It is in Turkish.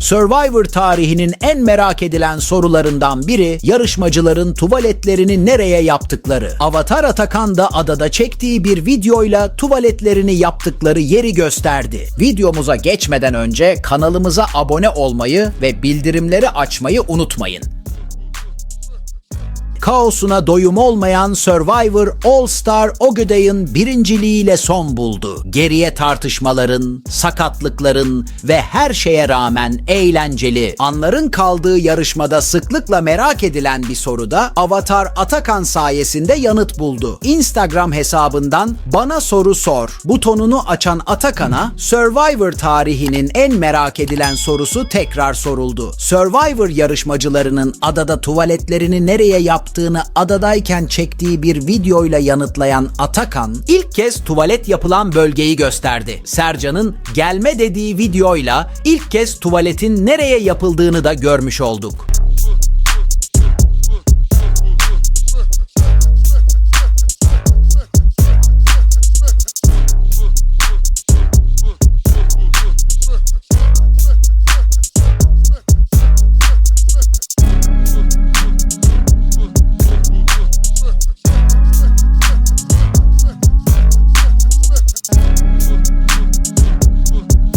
Survivor tarihinin en merak edilen sorularından biri yarışmacıların tuvaletlerini nereye yaptıkları. Avatar Atakan da adada çektiği bir videoyla tuvaletlerini yaptıkları yeri gösterdi. Videomuza geçmeden önce kanalımıza abone olmayı ve bildirimleri açmayı unutmayın. Kaosuna doyum olmayan Survivor All Star Ogeday'ın birinciliğiyle son buldu. Geriye tartışmaların, sakatlıkların ve her şeye rağmen eğlenceli anların kaldığı yarışmada sıklıkla merak edilen bir soruda Avatar Atakan sayesinde yanıt buldu. Instagram hesabından bana soru sor butonunu açan Atakan'a Survivor tarihinin en merak edilen sorusu tekrar soruldu. Survivor yarışmacılarının adada tuvaletlerini nereye yaptığını adadayken çektiği bir videoyla yanıtlayan Atakan ilk kez tuvalet yapılan bölgeyi gösterdi. Sercan'ın gelme dediği videoyla ilk kez tuvaletin nereye yapıldığını da görmüş olduk.